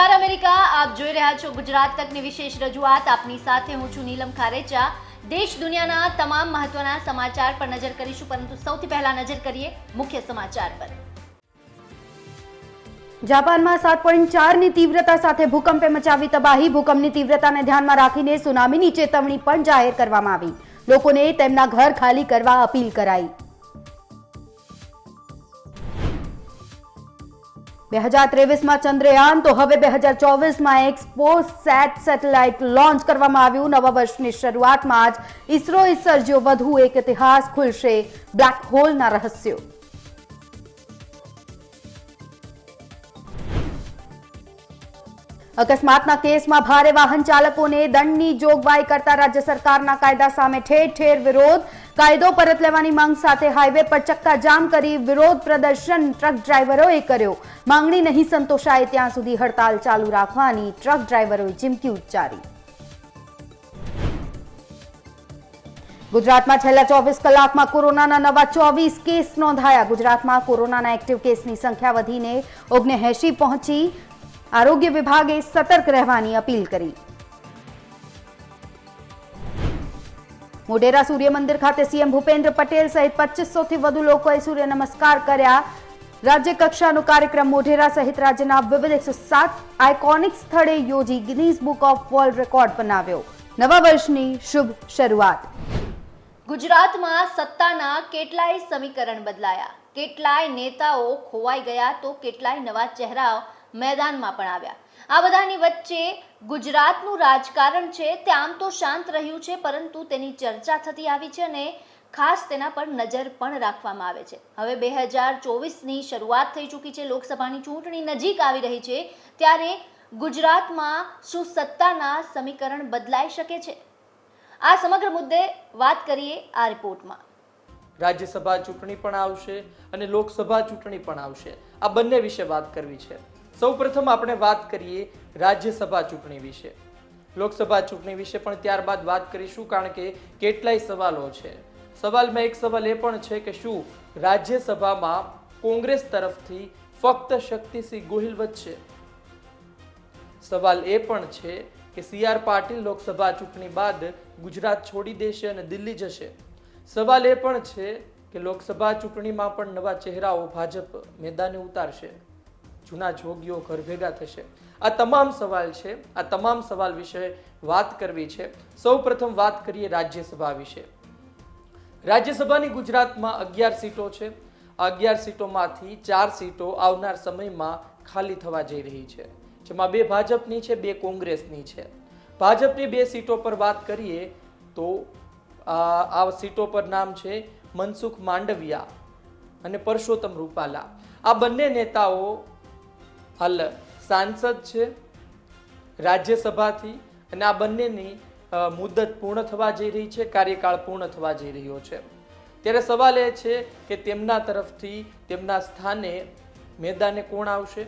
નમસ્કાર અમેરિકા, આપ જોઈ રહ્યા છો ગુજરાત તકની વિશેષ રજૂઆત. આપની સાથે હું છું નીલમ ખારેચા. દેશ દુનિયાના તમામ મહત્વના સમાચાર પર નજર કરીશું, પરંતુ સૌથી પહેલા નજર કરીએ મુખ્ય સમાચાર પર. જાપાનમાં સાત પોઈન્ટ ચારની તીવ્રતા સાથે ભૂકંપે મચાવી તબાહી. ભૂકંપની તીવ્રતાને ધ્યાનમાં રાખીને સુનામીની ચેતવણી પણ જાહેર કરવામાં આવી. લોકોને તેમના ઘર ખાલી કરવા અપીલ કરાઈ. બે હજાર ત્રેવીસમાં ચંદ્રયાન, તો હવે બે હજાર ચોવીસમાં એક્સપો સેટ સેટેલાઇટ લોન્ચ કરવામાં આવ્યું. નવા વર્ષની શરૂઆતમાં જ ઇસરોએ સર્જ્યો વધુ એક ઇતિહાસ ખુલશે બ્લેક હોલના રહસ્યો. અકસ્માતના કેસમાં ભારે વાહન ચાલકોને દંડની જોગવાઈ કરતા રાજ્ય સરકારના કાયદા સામે ઠેર ઠેર વિરોધ. કાયદો પરત લેવાની માંગ સાથે હાઈવે પર ચક્કા જામ કરી વિરોધ પ્રદર્શન ટ્રક ડ્રાઈવરોએ કર્યો. માંગણી નહીં સંતોષાય ત્યાં સુધી હડતાલ ચાલુ રાખવાની ટ્રક ડ્રાઈવરોએ ચીમકી ઉચ્ચારી. ગુજરાતમાં છેલ્લા ચોવીસ કલાકમાં કોરોનાના નવા ચોવીસ કેસ નોંધાયા. ગુજરાતમાં કોરોનાના એક્ટિવ કેસની સંખ્યા વધીને ઓગણએંશી પહોંચી. આરોગ્ય વિભાગે સતર્ક રહેવાની અપીલ કરી. મોઢેરા સૂર્ય મંદિર ખાતે સીએમ ભૂપેન્દ્ર પટેલ સહિત પચીસો થી વધુ લોકોએ સૂર્ય નમસ્કાર કર્યા. રાજ્ય કક્ષાનો કાર્યક્રમ મોઢેરા સહિત રાજ્યના વિવિધ એકસો સાત આઇકોનિક સ્થળે યોજી Guinness book of world record બનાવ્યો. નવા વર્ષની શુભ શરૂઆત. ગુજરાતમાં સત્તાના કેટલાય સમીકરણ બદલાયા. કેટલાય નેતાઓ ખોવાઈ ગયા તો કેટલાય નવા ચહેરાઓ મેદાનમાં પણ આવ્યા. આ બધાની વચ્ચે ગુજરાતનું રાજકારણ છે, તે આમ તો શાંત રહ્યું છે, પરંતુ તેની ચર્ચા થતી આવી છે અને ખાસ તેના પર નજર પણ રાખવામાં આવે છે. હવે બે હજાર ચોવીસની શરૂઆત થઈ ચૂકી છે, લોકસભાની ચૂંટણી નજીક આવી રહી છે, ત્યારે ગુજરાતમાં શું સત્તાના સમીકરણ બદલાઈ શકે છે. આ સમગ્ર મુદ્દે વાત કરીએ આ રિપોર્ટમાં. રાજ્યસભા ચૂંટણી પણ આવશે અને લોકસભા ચૂંટણી પણ આવશે. આ બંને વિશે વાત કરવી છે. સૌપ્રથમ આપણે વાત કરીએ રાજ્યસભા ચૂંટણી વિશે. લોકસભા ચૂંટણી વિશે પણ ત્યારબાદ વાત કરીશું, કારણ કે કેટલાય સવાલો છે. સવાલમાં એક સવાલ એ પણ છે કે શું રાજ્યસભામાં કોંગ્રેસ તરફથી ફક્ત શક્તિસિંહ ગોહિલ વધશે? સવાલ એ પણ છે કે સી આર પાટીલ લોકસભા ચૂંટણી બાદ ગુજરાત છોડી દેશે અને દિલ્હી જશે? સવાલ એ પણ છે કે લોકસભા ચૂંટણીમાં પણ નવા ચહેરાઓ ભાજપ મેદાને ઉતારશે. જૂના જોગીઓ ઘર ભેગા થશે. આ તમામ સવાલ છે. આ તમામ સવાલ વિશે વાત કરવી છે. સૌ પ્રથમ વાત કરીએ રાજ્યસભા વિશે. રાજ્યસભાની ગુજરાતમાં અગિયાર સીટો છે. અગિયાર સીટોમાંથી ચાર સીટો આવનાર સમયમાં ખાલી થવા જઈ રહી છે. જેમાં બે ભાજપની છે, બે કોંગ્રેસની છે. ભાજપની બે સીટો પર વાત કરીએ તો આ સીટો પર નામ છે મનસુખ માંડવિયા અને પરસોત્તમ રૂપાલા. આ બંને નેતાઓ હાલ સાંસદ છે, રાજ્યસભાથી, અને આ બંનેની મુદત પૂર્ણ થવા જઈ રહી છે, કાર્યકાળ પૂર્ણ થવા જઈ રહ્યો છે. ત્યારે સવાલ એ છે કે તેમના તરફથી, તેમના સ્થાને મેદાને કોણ આવશે?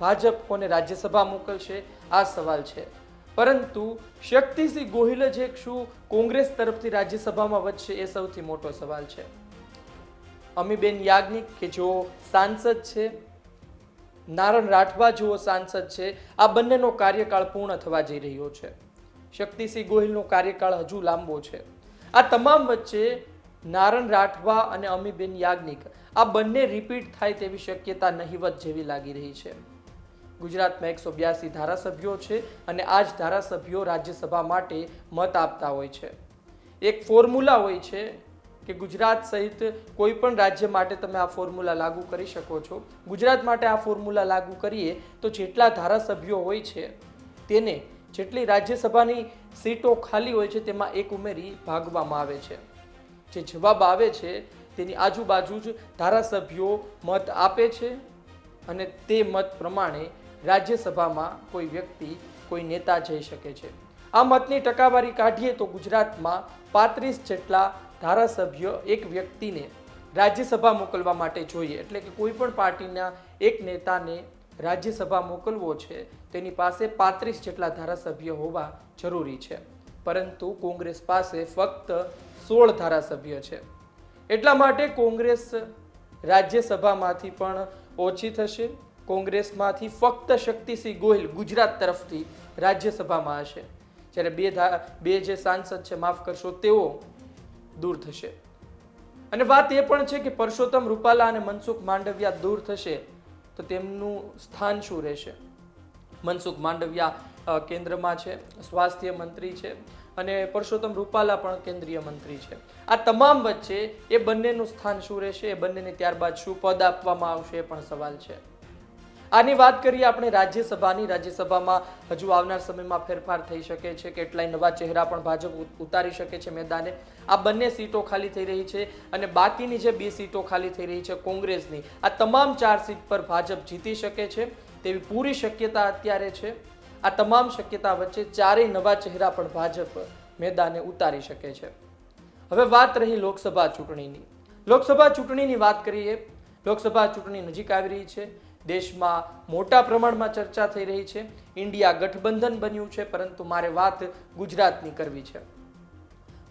ભાજપ કોને રાજ્યસભા મોકલશે? આ સવાલ છે. પરંતુ શક્તિસિંહ ગોહિલ જ એક શું કોંગ્રેસ તરફથી રાજ્યસભામાં વધશે એ સૌથી મોટો સવાલ છે. અમીબેન યાજ્ઞિક કે જેઓ સાંસદ છે નારણ રાઠવા જેવો સાંસદ છે. આ બંનેનો કાર્યકાળ પૂર્ણ થવા જઈ રહ્યો છે. શક્તિસિંહ ગોહિલનો કાર્યકાળ હજુ લાંબો છે. આ તમામ વચ્ચે નારણ રાઠવા અને અમીબેન યાજ્ઞિક, આ બંને રિપીટ થાય તેવી શક્યતા નહિવત જેવી લાગી રહી છે. ગુજરાતમાં એકસો બ્યાસી ધારાસભ્યો છે અને આ જ ધારાસભ્યો રાજ્યસભા માટે મત આપતા હોય છે. એક ફોર્મ્યુલા હોય છે કે ગુજરાત સહિત કોઈ પણ રાજ્ય માટે તમે આ ફોર્મ્યુલા લાગુ કરી શકો છો. ગુજરાત માટે આ ફોર્મ્યુલા લાગુ કરીએ તો જેટલા ધારાસભ્યો હોય છે, તેને જેટલી રાજ્યસભાની સીટો ખાલી હોય છે, તેમાં એક ઉમેરી ભાગવામાં આવે છે. જે જવાબ આવે છે, તેની આજુબાજુ જ ધારાસભ્યો મત આપે છે અને તે મત પ્રમાણે રાજ્યસભામાં કોઈ વ્યક્તિ, કોઈ નેતા જઈ શકે છે. આ મતની ટકાવારી કાઢીએ તો ગુજરાતમાં પાંત્રીસ જેટલા ધારાસભ્ય એક વ્યક્તિને રાજ્યસભા મોકલવા માટે જોઈએ. એટલે કે કોઈ પણ પાર્ટીના એક નેતાને રાજ્યસભા મોકલવો છે, તેની પાસે પાંત્રીસ જેટલા ધારાસભ્ય હોવા જરૂરી છે. પરંતુ કોંગ્રેસ પાસે ફક્ત સોળ ધારાસભ્ય છે. એટલા માટે કોંગ્રેસ રાજ્યસભામાંથી પણ ઓછી થશે. કોંગ્રેસમાંથી ફક્ત શક્તિસિંહ ગોહિલ ગુજરાત તરફથી રાજ્યસભામાં હશે. જ્યારે બે બે જે સાંસદ છે, માફ કરશો, તેઓ દૂર થશે. અને વાત એ પણ છે કે પરસોત્તમ રૂપાલા અને મનસુખ માંડવિયા દૂર થશે તો તેમનું સ્થાન શું રહેશે? મનસુખ માંડવિયા કેન્દ્રમાં છે, સ્વાસ્થ્ય મંત્રી છે અને પરસોત્તમ રૂપાલા પણ કેન્દ્રીય મંત્રી છે. આ તમામ વચ્ચે એ બંનેનું સ્થાન શું રહેશે? એ બંનેને ત્યારબાદ શું પદ આપવામાં આવશે એ પણ સવાલ છે. આની વાત કરીએ આપણે રાજ્યસભાની. રાજ્યસભામાં હજુ આવનાર સમયમાં ફેરફાર થઈ શકે છે. કેટલાય નવા ચહેરા પણ ભાજપ ઉતારી શકે છે મેદાને. આ બંને સીટો ખાલી થઈ રહી છે અને બાકીની જે બે સીટો ખાલી થઈ રહી છે કોંગ્રેસની, આ તમામ ચાર સીટ પર ભાજપ જીતી શકે છે તેવી પૂરી શક્યતા અત્યારે છે. આ તમામ શક્યતા વચ્ચે ચારેય નવા ચહેરા પણ ભાજપ મેદાને ઉતારી શકે છે. હવે વાત રહી લોકસભા ચૂંટણીની. લોકસભા ચૂંટણીની વાત કરીએ. લોકસભા ચૂંટણી નજીક આવી રહી છે. દેશમાં મોટા પ્રમાણમાં ચર્ચા થઈ રહી છે. ઇન્ડિયા ગઠબંધન બન્યું છે, પરંતુ મારે વાત ગુજરાતની કરવી છે.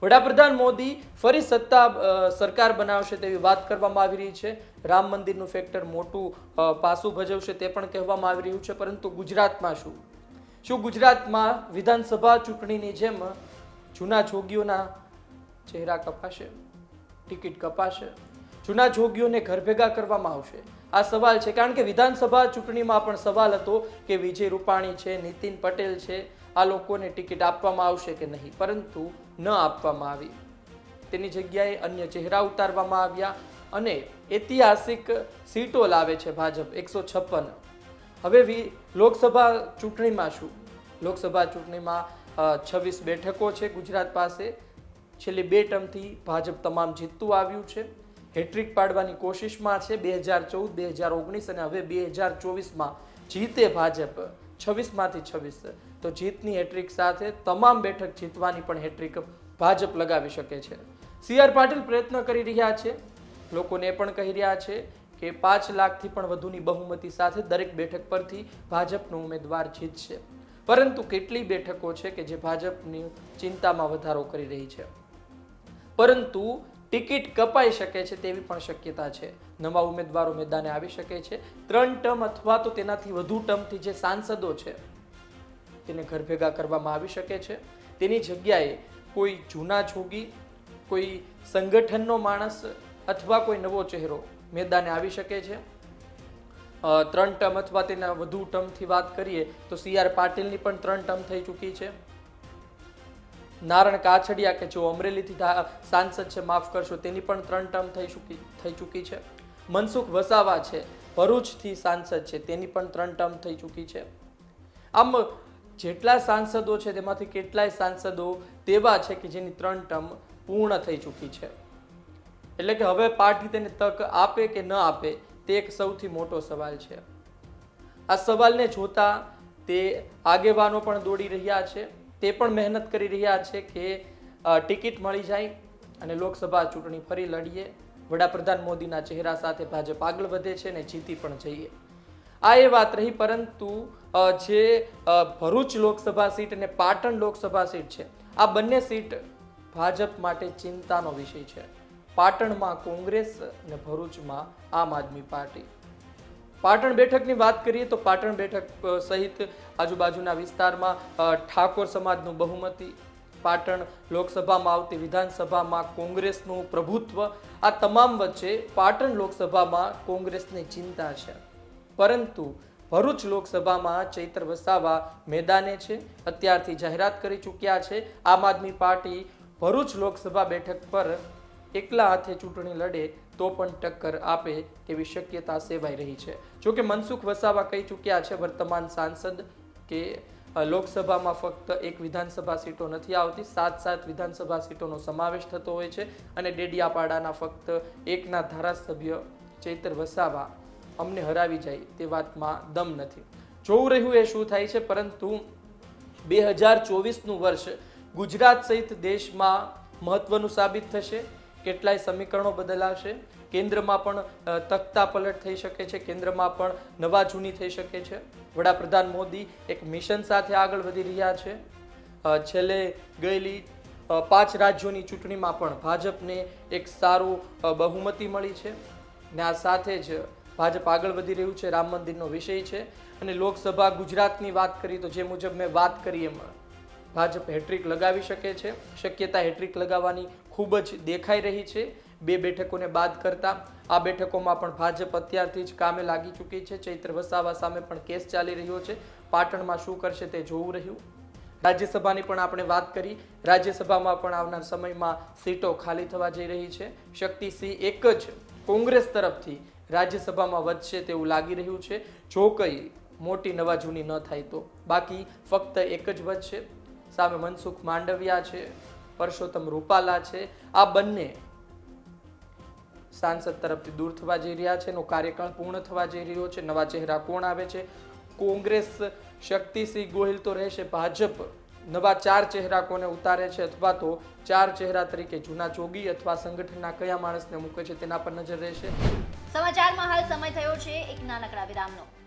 વડાપ્રધાન મોદી ફરી સત્તા સરકાર બનાવશે તેવી વાત કરવામાં આવી રહી છે. રામ મંદિરનું ફેક્ટર મોટું પાસું ભજવશે તે પણ કહેવામાં આવી રહ્યું છે, પરંતુ ગુજરાતમાં શું? શું ગુજરાતમાં વિધાનસભા ચૂંટણીની જેમ જૂના જોગીઓના ચહેરા કપાશે? ટિકિટ કપાશે? જૂના જોગીઓને ઘર ભેગા કરવામાં આવશે? આ સવાલ છે. કારણ કે વિધાનસભા ચૂંટણીમાં પણ સવાલ હતો કે વિજય રૂપાણી છે, નીતિન પટેલ છે, આ લોકોને ટિકિટ આપવામાં આવશે કે નહીં? પરંતુ ન આપવામાં આવી. તેની જગ્યાએ અન્ય ચહેરા ઉતારવામાં આવ્યા અને ઐતિહાસિક સીટો લાવે છે ભાજપ, એકસો છપ્પન. હવે વી- લોકસભા ચૂંટણીમાં શું? લોકસભા ચૂંટણીમાં છવ્વીસ બેઠકો છે ગુજરાત પાસે. છેલ્લી બે ટર્મથી ભાજપ તમામ જીતતું આવ્યું છે. હેટ્રિક પાડવાની કોશિશમાં છે બે હજાર ચૌદ, બે હજાર ઓગણીસ અને હવે બે હજાર ચોવીસમાં જીતે ભાજપ. છવ્વીસમાંથી છવ્વીસ. તો જીતની હેટ્રિક સાથે તમામ બેઠક જીતવાની પણ હેટ્રિક ભાજપ લગાવી શકે છે. સી આર પાટીલ પ્રયત્ન કરી રહ્યા છે. લોકોને પણ કહી રહ્યા છે કે પાંચ લાખથી પણ વધુની બહુમતી સાથે દરેક બેઠક પરથી ભાજપનો ઉમેદવાર જીતશે. પરંતુ કેટલી બેઠકો છે કે જે ભાજપની ચિંતામાં વધારો કરી રહી છે? પરંતુ ટિકિટ કપાઈ શકે છે તેવી પણ શક્યતા છે. નવા ઉમેદવારો મેદાને આવી શકે છે. ત્રણ ટર્મ અથવા તો તેનાથી વધુ ટર્મથી જે સાંસદો છે, તેને ઘર ભેગા કરવામાં આવી શકે છે. તેની જગ્યાએ કોઈ જૂના જોગી, કોઈ સંગઠનનો માણસ અથવા કોઈ નવો ચહેરો મેદાને આવી શકે છે. ત્રણ ટર્મ અથવા તેના વધુ ટર્મથી વાત કરીએ તો સી આર પાટીલની પણ ત્રણ ટર્મ થઈ ચૂકી છે. નારણ કાછડિયા કે જેઓ અમરેલીથી સાંસદ છે, માફ કરશો, તેની પણ ત્રણ ટર્મ થઈ ચૂકી થઈ ચૂકી છે. મનસુખ વસાવા છે, ભરૂચથી સાંસદ છે, તેની પણ ત્રણ ટર્મ થઈ ચૂકી છે. આમ, જેટલા સાંસદો છે, તેમાંથી કેટલાય સાંસદો તેવા છે કે જેની ત્રણ ટર્મ પૂર્ણ થઈ ચૂકી છે. એટલે કે હવે પાર્ટી તેને તક આપે કે ન આપે, તે એક સૌથી મોટો સવાલ છે. આ સવાલને જોતા તે આગેવાનો પણ દોડી રહ્યા છે. તે પણ મહેનત કરી રહ્યા છે કે ટિકિટ મળી જાય અને લોકસભા ચૂંટણી ફરી લડીએ. વડાપ્રધાન મોદીના ચહેરા સાથે ભાજપ આગળ વધે છે અને જીતી પણ જઈએ. આ એ વાત રહી, પરંતુ જે ભરૂચ લોકસભા સીટ અને પાટણ લોકસભા સીટ છે, આ બંને સીટ ભાજપ માટે ચિંતાનો વિષય છે. પાટણમાં કોંગ્રેસ અને ભરૂચમાં આમ આદમી પાર્ટી. પાટણ બેઠકની વાત કરીએ તો પાટણ બેઠક સહિત આજુબાજુના વિસ્તારમાં ઠાકોર સમાજનું બહુમતી, પાટણ લોકસભામાં આવતી વિધાનસભામાં કોંગ્રેસનું પ્રભુત્વ, આ તમામ વચ્ચે પાટણ લોકસભામાં કોંગ્રેસની ચિંતા છે. પરંતુ ભરૂચ લોકસભામાં ચૈત્ર વસાવા મેદાને છે, અત્યારથી જાહેરાત કરી ચૂક્યા છે. આમ આદમી પાર્ટી ભરૂચ લોકસભા બેઠક પર એકલા હાથે ચૂંટણી લડે તો પણ ટક્કર આપે તેવી શક્યતા સેવાઈ રહી છે. જોકે મનસુખ વસાવા કહી ચૂક્યા છે, વર્તમાન સાંસદ, કે લોકસભામાં ફક્ત એક વિધાનસભા સીટો નથી આવતી સાત સાત વિધાનસભા સીટોનો સમાવેશ થતો હોય છે અને ડેડિયાપાડાના ફક્ત એકના ધારાસભ્ય ચૈતર વસાવા અમને હરાવી જાય તે વાતમાં દમ નથી. જોવું રહ્યું એ શું થાય છે, પરંતુ બે હજાર ચોવીસનું વર્ષ ગુજરાત સહિત દેશમાં મહત્વનું સાબિત થશે. કેટલાય સમીકરણો બદલાશે. કેન્દ્રમાં પણ તખ્તા પલટ થઈ શકે છે. કેન્દ્રમાં પણ નવા જૂની થઈ શકે છે. વડાપ્રધાન મોદી એક મિશન સાથે આગળ વધી રહ્યા છે. છેલ્લે ગયેલી પાંચ રાજ્યોની ચૂંટણીમાં પણ ભાજપને એક સારું બહુમતી મળી છે. ને આ સાથે જ ભાજપ આગળ વધી રહ્યું છે. રામ મંદિરનો વિષય છે. અને લોકસભા ગુજરાતની વાત કરી તો જે મુજબ મેં વાત કરી એમ, ભાજપ હેટ્રિક લગાવી શકે છે. શક્યતા હેટ્રિક લગાવવાની ખૂબ જ દેખાઈ રહી છે. બે બેઠકોને બાદ કરતા આ બેઠકોમાં પણ ભાજપ અત્યારથી જ કામે લાગી ચૂકી છે. ચૈત્ર વસાવા સામે પણ કેસ ચાલી રહ્યો છે. પાટણમાં શું કરશે તે જોવું રહ્યું? રાજ્યસભાની પણ આપણે વાત કરી. રાજ્યસભામાં પણ આવનાર સમયમાં સીટો ખાલી થવા જઈ રહી છે. શક્તિસિંહ એક જ કોંગ્રેસ તરફથી રાજ્યસભામાં વધશે તેવું લાગી રહ્યું છે. જો કંઈ મોટી નવાજૂની ન થાય તો. બાકી ફક્ત એક જ વધશે સામે મનસુખ માંડવિયા છે. પરસોત્તમ રૂપાલા છે. આ બંને સાંસદ તરફથી દૂર થવા જઈ રહ્યા છે. એનો કાર્યકાળ પૂર્ણ થવા જઈ રહ્યો છે. નવા ચહેરા કોણ આવે છે? કોંગ્રેસ શક્તિસિંહ ગોહિલ તો રહેશે. ભાજપ નવા ચાર ચહેરા કોને ઉતારે છે? અથવા તો ચાર ચહેરા તરીકે જૂના જોગી અથવા સંગઠનના કયા માણસને મૂકે છે? તેના પર નજર રહેશે. સમાચારમાં હાલ સમય થયો છે એક નાનકડા વિરામનો.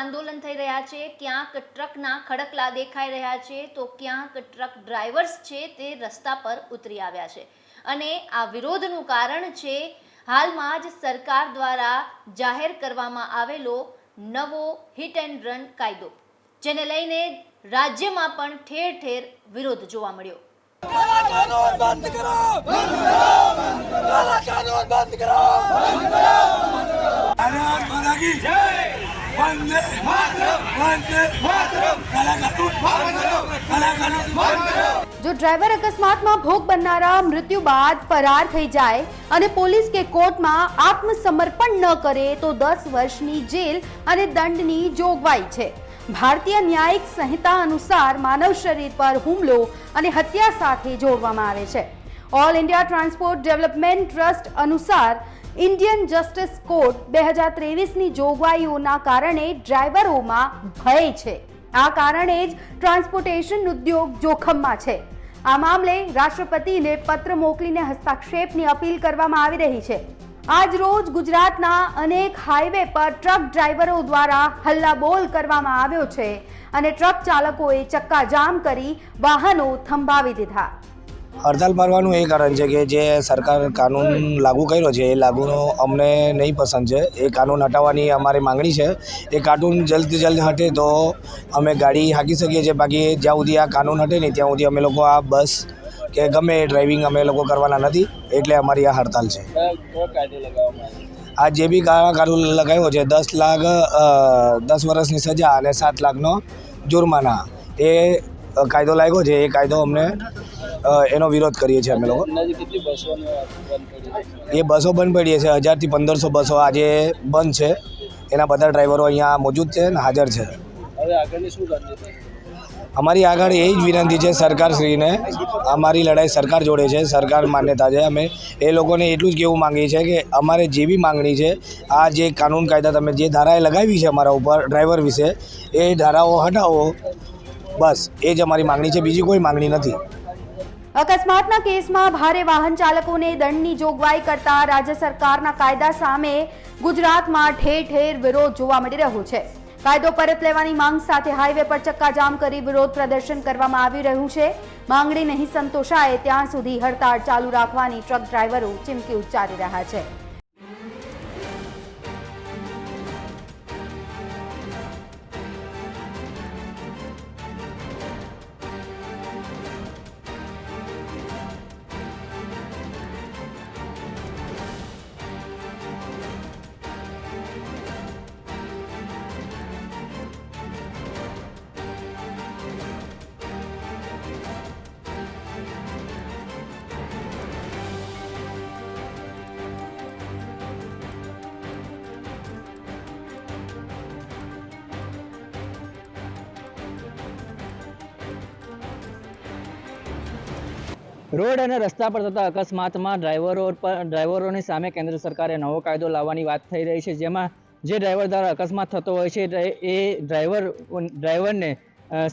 આંદોલન થઈ રહ્યા છે ક્યાંક ટ્રકના ખડકલા દેખાઈ રહ્યા છે તો ક્યાંક ટ્રક ડ્રાઈવર્સ છે તે રસ્તા પર ઉતરી આવ્યા છે. અને આ વિરોધનું કારણ છે હાલમાં જ સરકાર દ્વારા જાહેર કરવામાં આવેલો નવો હિટ એન્ડ રન કાયદો જેને લઈને રાજ્યમાં પણ ઠેર ઠેર વિરોધ જોવા મળ્યો. બંધ કરો! વંદે માતરમ વંદે માતરમ. કલાકારો કલાકારો વંદે જો ડ્રાઈવર અકસ્માતમાં ભોગ બનનારા મૃત્યુ બાદ ફરાર થઈ જાય અને પોલીસ કે કોર્ટમાં આત્મસમર્પણ ન કરે તો દસ વર્ષની જેલ અને દંડની જોગવાઈ છે. ભારતીય ન્યાયિક સંહિતા અનુસાર માનવ શરીર પર હુમલો અને હત્યા સાથે જોડવામાં આવે છે. All India transport development trust અનુસાર ઇન્ડિયન જસ્ટિસ કોડ બે હજાર ત્રેવીસની જોગવાઈઓના કારણે ડ્રાઈવરોમાં ભય છે. આ કારણે જ ટ્રાન્સપોર્ટેશન ઉદ્યોગ જોખમમાં છે. આ મામલે રાષ્ટ્રપતિને પત્ર મોકલીને હસ્તક્ષેપની અપીલ કરવામાં આવી રહી છે. આજ રોજ ગુજરાતના અનેક હાઈવે પર ટ્રક ડ્રાઈવરો દ્વારા હલ્લાબોલ કરવામાં આવ્યો છે અને ટ્રક ચાલકોએ ચક્કાજામ કરી વાહનો થંભાવી દીધા. હડતાલ મારવાનું એ કારણ છે કે જે સરકાર કાનૂન લાગુ કર્યો છે, એ લાગુનો અમને નહીં પસંદ છે. એ કાનૂન હટાવવાની અમારી માંગણી છે. એ કાનૂન જલ્દથી જલ્દ હટે તો અમે ગાડી હાંકી શકીએ છીએ. બાકી જ્યાં સુધી આ કાનૂન હટે નહીં, ત્યાં સુધી અમે લોકો આ બસ કે ગમે એ ડ્રાઇવિંગ અમે લોકો કરવાના નથી. એટલે અમારી આ હડતાલ છે. આ જે બી કાનૂન લગાવ્યો છે, દસ લાખ દસ વર્ષની સજા અને સાત લાખનો જુર્માના, એ કાયદો લાગ્યો છે. એ કાયદો અમને એનો વિરોધ કરીએ છીએ અમે લોકો. એ બસો બંધ પડીએ છે હજારથી પંદરસો બસો આજે બંધ છે. એના બધા ડ્રાઈવરો અહીંયા મોજૂદ છે અને હાજર છે? અમારી આગળ એ જ વિનંતી છે સરકારશ્રીને અમારી લડાઈ સરકાર જોડે છે સરકાર માન્યતા છે. અમે એ લોકોને એટલું જ કહેવું માંગીએ છીએ કે અમારે જે બી માંગણી છે આ જે કાનૂન કાયદા તમે જે ધારાએ લગાવી છે અમારા ઉપર ડ્રાઈવર વિશે એ ધારાઓ હટાવો. બસ એ જ અમારી માંગણી છે. બીજી કોઈ માંગણી નથી. અકસ્માતના કેસમાં ભારે વાહન ચાલકોને દંડની જોગવાઈ કરતા રાજ્ય સરકારના કાયદા સામે ગુજરાતમાં ઠેર ઠેર વિરોધ જોવા મળી રહ્યો છે. કાયદો પરત લેવાની માંગ સાથે હાઈવે પર ચક્કાજામ કરી વિરોધ પ્રદર્શન કરવામાં આવી રહ્યું છે. માંગણી નહીં સંતોષાય, ત્યાં સુધી હડતાળ ચાલુ રાખવાની ટ્રક ડ્રાઈવરો ચીમકી ઉચ્ચારી રહ્યા છે. રોડ અને રસ્તા પર થતા અકસ્માતમાં ડ્રાઈવરો પર ડ્રાઈવરોની સામે કેન્દ્ર સરકારે નવો કાયદો લાવવાની વાત થઈ રહી છે, જેમાં જે ડ્રાઈવર દ્વારા અકસ્માત થતો હોય છે એ ડ્રાઈવર, ડ્રાઈવરને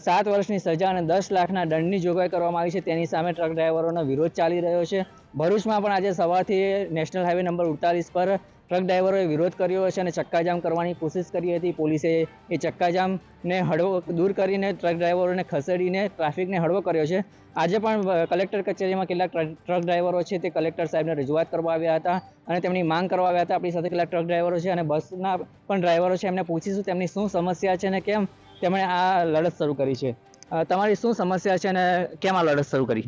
સાત વર્ષની સજા અને દસ લાખના દંડની જોગવાઈ કરવામાં આવી છે. તેની સામે ટ્રક ડ્રાઈવરોનો વિરોધ ચાલી રહ્યો છે. ભરૂચમાં પણ આજે સવારથી નેશનલ હાઈવે નંબર ઉડતાલીસ પર ટ્રક ડ્રાઈવરોએ વિરોધ કર્યો છે અને ચક્કાજામ કરવાની કોશિશ કરી હતી. પોલીસે એ ચક્કાજામને હળવો દૂર કરીને ટ્રક ડ્રાઈવરોને ખસેડીને ટ્રાફિકને હળવો કર્યો છે. આજે પણ કલેક્ટર કચેરીમાં કેટલાક ટ્રક ડ્રાઈવરો છે તે કલેક્ટર સાહેબને રજૂઆત કરવા આવ્યા હતા અને તેમની માંગ કરવા આવ્યા હતા. આપણી સાથે કેટલાક ટ્રક ડ્રાઈવરો છે અને બસના પણ ડ્રાઈવરો છે. એમને પૂછીશું તેમની શું સમસ્યા છે અને કેમ તેમણે આ લડત શરૂ કરી છે. તમારી શું સમસ્યા છે અને કેમ આ લડત શરૂ કરી?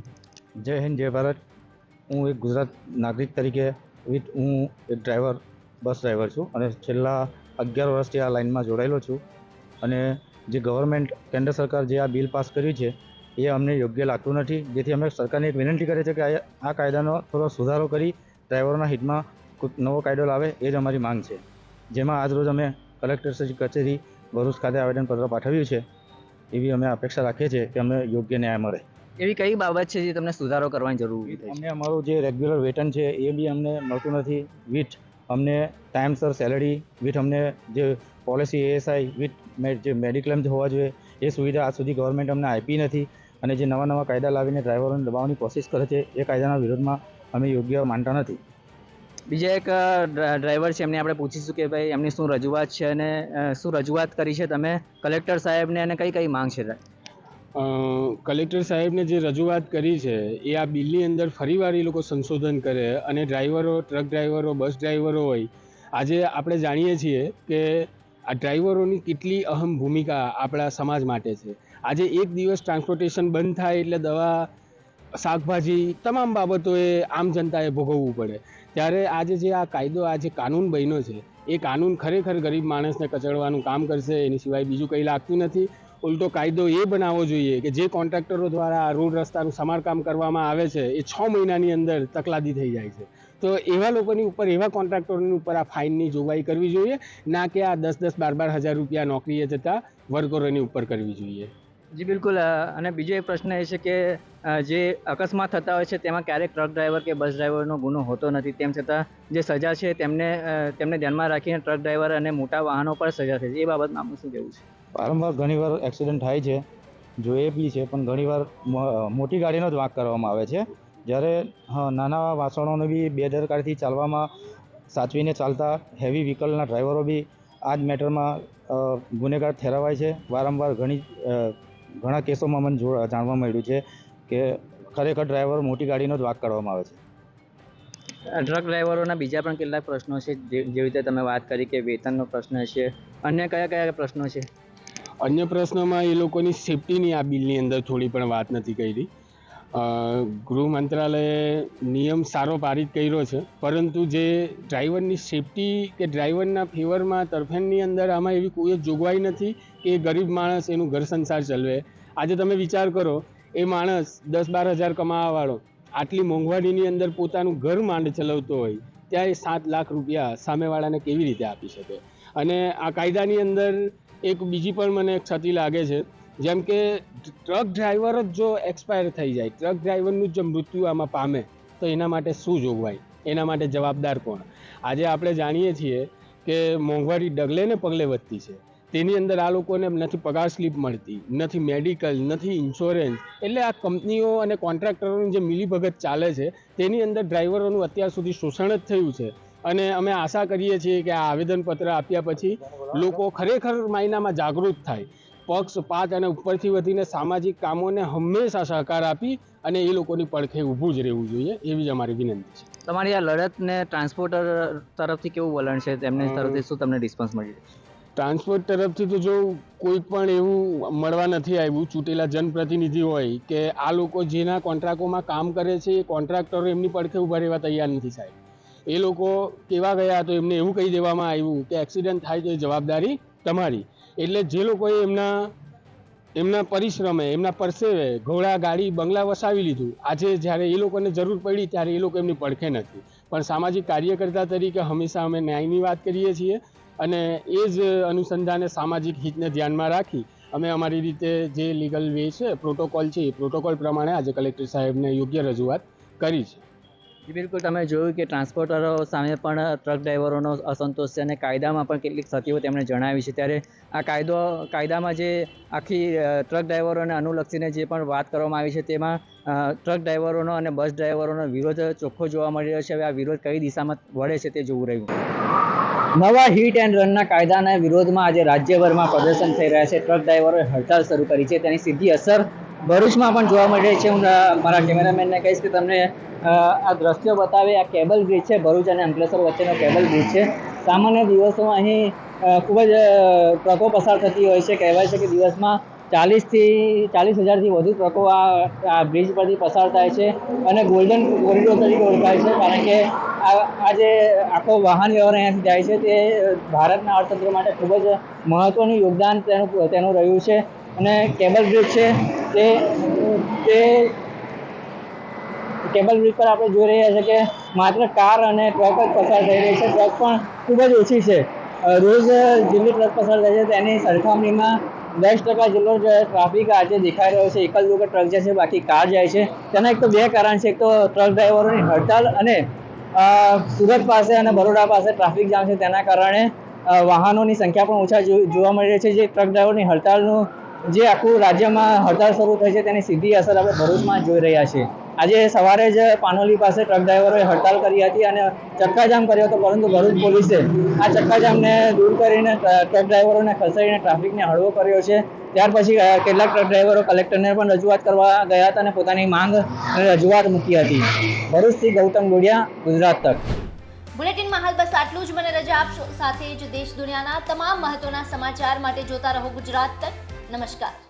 જય હિન્દ, જય ભારત. હું એક ગુજરાત નાગરિક તરીકે વિથ હું એક ડ્રાઈવર બસ ડ્રાઈવર છું અને છેલ્લા અગિયાર વર્ષથી આ લાઇનમાં જોડાયેલો છું. અને જે ગવર્મેન્ટ કેન્દ્ર સરકાર જે આ બિલ પાસ કર્યું છે એ અમને યોગ્ય લાગતું નથી. જેથી અમે સરકારને એક વિનંતી કરીએ છીએ કે આ આ કાયદાનો થોડો સુધારો કરી ડ્રાઈવરોના હિતમાં નવો કાયદો લાવે એ જ અમારી માંગ છે. જેમાં આજરોજ અમે કલેક્ટર કચેરી ભરૂચ ખાતે આવેદનપત્ર પાઠવ્યું છે. એવી અમે અપેક્ષા રાખીએ છીએ કે અમને યોગ્ય ન્યાય મળે. એવી કઈ બાબત છે જે તમને સુધારો કરવાની જરૂર અમને અમારું જે રેગ્યુલર વેતન છે એ બી અમને મળતું નથી. વિથ અમને ટાઈમસર સેલરી વિથ અમને જે પોલિસી એએસઆઈ વિથ જે મેડિક્લેમ હોવા જોઈએ એ સુવિધા આજ સુધી ગવર્મેન્ટ અમને આપી નથી. અને જે નવા નવા કાયદા લાવીને ડ્રાઈવરોને દબાવવાની કોશિશ કરે છે એ કાયદાના વિરોધમાં અમે યોગ્ય માનતા નથી. બીજા એક ડ્રાઈવર છે એમને આપણે પૂછીશું કે ભાઈ એમની શું રજૂઆત છે અને શું રજૂઆત કરી છે તમે? કલેક્ટર સાહેબને અને કઈ કઈ માંગ છે? અ, કલેક્ટર સાહેબને જે રજૂઆત કરી છે, એ આ બિલની અંદર ફરીવાર એ લોકો સંશોધન કરે અને ડ્રાઈવરો, ટ્રક ડ્રાઈવરો, બસ ડ્રાઈવરો હોય, આજે આપણે જાણીએ છીએ કે આ ડ્રાઈવરોની કેટલી અહમ ભૂમિકા આપણા સમાજ માટે છે. આજે એક દિવસ ટ્રાન્સપોર્ટેશન બંધ થાય એટલે દવા, શાકભાજી તમામ બાબતોએ આમ જનતાએ ભોગવવું પડે. ત્યારે આજે જે આ કાયદો, આ જે કાનૂન બન્યો છે, એ કાનૂન ખરેખર ગરીબ માણસને કચડવાનું કામ કરશે, એની સિવાય બીજું કંઈ લાગતું નથી. ઉલટો કાયદો એ બનાવવો જોઈએ કે જે કોન્ટ્રાક્ટરો દ્વારા આ રોડ રસ્તાનું સમારકામ કરવામાં આવે છે, એ છ મહિનાની અંદર તકલાદી થઈ જાય છે. તો એવા લોકોની ઉપર, એવા કોન્ટ્રાક્ટરોની ઉપર આ ફાઇનની જોગવાઈ કરવી જોઈએ, ના કે આ દસ દસ બાર બાર હજાર રૂપિયા નોકરીએ જતા વર્કરોની ઉપર કરવી જોઈએ. જી, બિલકુલ. અને બીજો એક પ્રશ્ન એ છે કે જે અકસ્માત થતા હોય છે, તેમાં ક્યારેક ટ્રક ડ્રાઈવર કે બસ ડ્રાઈવરનો ગુનો હોતો નથી. તેમ છતાં જે સજા છે, તેમને તેમને ધ્યાનમાં રાખીને ટ્રક ડ્રાઈવર અને મોટા વાહનો પર સજા છે. એ બાબતમાં આપનું શું કહેવું છે? વારંવાર ઘણીવાર એક્સિડન્ટ થાય છે, જોઈએ બી છે, પણ ઘણીવાર મોટી ગાડીનો જ વાંક કરવામાં આવે છે. જ્યારે નાના વાસણોને બી બેદરકારીથી ચાલવામાં સાચવીને ચાલતા હેવી વ્હીકલના ડ્રાઈવરો બી આ જ મેટરમાં ગુનેગાર ઠેરાવાય છે. વારંવાર ઘણી ઘણા કેસોમાં મને જાણવા મળ્યું છે કે ખરેખર ડ્રાઈવર મોટી ગાડીનો જ વાંક કરવામાં આવે છે. ટ્રક ડ્રાઈવરોના બીજા પણ કેટલાક પ્રશ્નો છે જેવી રીતે તમે વાત કરી કે વેતનનો પ્રશ્ન છે, અન્ય કયા કયા પ્રશ્નો છે? અન્ય પ્રશ્નોમાં એ લોકોની સેફટીની આ બિલની અંદર થોડી પણ વાત નથી કરી. ગૃહ મંત્રાલયે નિયમ સારો પારિત કર્યો છે, પરંતુ જે ડ્રાઈવરની સેફટી કે ડ્રાઈવરના ફેવરમાં તરફેણની અંદર આમાં એવી કોઈ જોગવાઈ નથી કે ગરીબ માણસ એનું ઘર સંસાર ચલવે. આજે તમે વિચાર કરો, એ માણસ દસ બાર હજાર કમાવાવાળો આટલી મોંઘવારીની અંદર પોતાનું ઘર માંડ ચલાવતો હોય, ત્યાં એ સાત લાખ રૂપિયા સામેવાળાને કેવી રીતે આપી શકે? અને આ કાયદાની અંદર એક બીજી પણ મને ક્ષતિ લાગે છે, જેમ કે ટ્રક ડ્રાઈવર જ જો એક્સપાયર થઈ જાય, ટ્રક ડ્રાઈવરનું જ મૃત્યુ આમાં પામે, તો એના માટે શું જોગવાઈ? એના માટે જવાબદાર કોણ? આજે આપણે જાણીએ છીએ કે મોંઘવારી ડગલે ને પગલે વધતી છે. તેની અંદર આ લોકોને નથી પગાર સ્લીપ મળતી, નથી મેડિકલ, નથી ઇન્સ્યોરન્સ, એટલે આ કંપનીઓ અને કોન્ટ્રાક્ટરોની જે મિલીભગત ચાલે છે, તેની અંદર ડ્રાઈવરોનું અત્યાર સુધી શોષણ જ થયું છે. અને અમે આશા કરીએ છીએ કે આ આવેદનપત્ર આપ્યા પછી લોકો ખરેખર માયનામાં જાગૃત થાય. પક્ષપાત અને ઉપરથી વધીને સામાજિક કામોને હંમેશા સહકાર આપી અને એ લોકોની પડખે ઊભું જ રહેવું જોઈએ એવી જ અમારી વિનંતી છે. તમારી આ લડતને ટ્રાન્સપોર્ટર તરફથી કેવું વલણ છે? તેમની તરફથી શું તમને રિસ્પોન્સ મળી ટ્રાન્સપોર્ટ તરફથી તો જો કોઈ પણ એવું મળવા નથી આવ્યું ચૂંટેલા જનપ્રતિનિધિ હોય કે આ લોકો જેના કોન્ટ્રાક્ટોમાં કામ કરે છે એ કોન્ટ્રાક્ટરો એમની પડખે ઊભા રહેવા તૈયાર નથી સાહેબ. એ લોકો કેવા ગયા તો એમને એવું કહી દેવામાં આવ્યું કે એક્સિડન્ટ થાય તો એ જવાબદારી તમારી. એટલે જે લોકોએ એમના એમના પરિશ્રમે, એમના પરસેવે ઘોડા, ગાડી, બંગલા વસાવી લીધું, આજે જ્યારે એ લોકોને જરૂર પડી ત્યારે એ લોકો એમની પડખે નથી પણ સામાજિક કાર્યકર્તા તરીકે હંમેશા અમે ન્યાયની વાત કરીએ છીએ અને એ જ અનુસંધાને સામાજિક હિતને ધ્યાનમાં રાખી અમે અમારી રીતે જે લીગલ વે છે પ્રોટોકોલ છે, એ પ્રોટોકોલ પ્રમાણે આજે કલેક્ટર સાહેબને યોગ્ય રજૂઆત કરી છે. બિલકુલ. તમે જોયું કે ટ્રાન્સપોર્ટરો સામે પણ ટ્રક ડ્રાઈવરોનો અસંતોષ છે અને કાયદામાં પણ કેટલીક સતીઓ તેમણે જણાવી છે. ત્યારે આ કાયદો, કાયદામાં જે આખી ટ્રક ડ્રાઈવરોને અનુલક્ષીને જે પણ વાત કરવામાં આવી છે, તેમાં ટ્રક ડ્રાઈવરોનો અને બસ ડ્રાઈવરોનો વિરોધ ચોખ્ખો જોવા મળી રહ્યો છે. હવે આ વિરોધ કઈ દિશામાં વળે છે તે જોવું રહ્યું. નવા હિટ એન્ડ રનના કાયદાના વિરોધમાં આજે રાજ્યભરમાં પ્રદર્શન થઈ રહ્યા છે. ટ્રક ડ્રાઈવરોએ હડતાળ શરૂ કરી છે. તેની સીધી અસર ભરૂચમાં પણ જોવા મળે છે. હું મારા કેમેરામેનને કહીશ કે તમને આ દ્રશ્યો બતાવે આ કેબલ બ્રિજ છે, ભરૂચ અને અંકલેશ્વર વચ્ચેનો કેબલ બ્રિજ છે, સામાન્ય દિવસોમાં અહીં ખૂબ જ ટ્રકો પસાર થતી હોય છે. કહેવાય છે કે દિવસમાં ચાલીસથી, ચાલીસ હજારથી વધુ ટ્રકો આ આ બ્રિજ પરથી પસાર થાય છે અને ગોલ્ડન કોરિડોર તરીકે ઓળખાય છે. કારણ કે આ આ જે આખો વાહન વ્યવહાર અહીંયાથી જાય છે, તે ભારતના અર્થતંત્ર માટે ખૂબ જ મહત્ત્વનું યોગદાન તેનું તેનું રહ્યું છે. અને કેબલ બ્રિજ છે, તે તે કેબલ બ્રિજ પર આપણે જોઈ રહ્યા છીએ કે માત્ર કાર અને ટ્રક જ પસાર થઈ રહી છે. ટ્રક પણ ખૂબ જ ઓછી છે. રોજ જેટલી ટ્રક પસાર થાય છે, તેની સરખામણીમાં દસ ટકા જેટલો જ ટ્રાફિક આજે દેખાઈ રહ્યો છે. એક જ લોકો ટ્રક જાય છે, બાકી કાર જાય છે. તેના એક તો બે કારણ છે. એક તો ટ્રક ડ્રાઈવરોની હડતાલ અને સુરત પાસે અને બરોડા પાસે ટ્રાફિક જામ છે. તેના કારણે વાહનોની સંખ્યા પણ ઓછા જોવા મળી રહી છે. જે ટ્રક ડ્રાઈવરની હડતાલનું જે આખું રાજ્યમાં હડતાલ શરૂ થઈ છે તેની સીધી અસર આપણે ભરૂચમાં જોઈ રહ્યા છીએ. આજે સવારે જ પાનોલી પાસે ટ્રક ડ્રાઈવરોએ હડતાલ કરી હતી અને ચક્કાજામ કર્યો હતો, પરંતુ ભરૂચ પોલીસે આ ચક્કાજામને દૂર કરીને ટ્રક ડ્રાઈવરોને ખસેડીને ટ્રાફિકને હળવો કર્યો છે. ત્યાર પછી કેટલાક ટ્રક ડ્રાઈવરો કલેક્ટરને પણ રજૂઆત કરવા ગયા હતા અને પોતાની માંગ અને રજૂઆત મૂકી હતી. ભરૂચથી ગૌતમ ગોડિયા, ગુજરાત તક. બુલેટિનમાં હાલ બસ આટલું જ. મને રજા આપશો. સાથે જ દેશ દુનિયાના તમામ મહત્વના સમાચાર માટે જોતા રહો ગુજરાત તક. નમસ્કાર.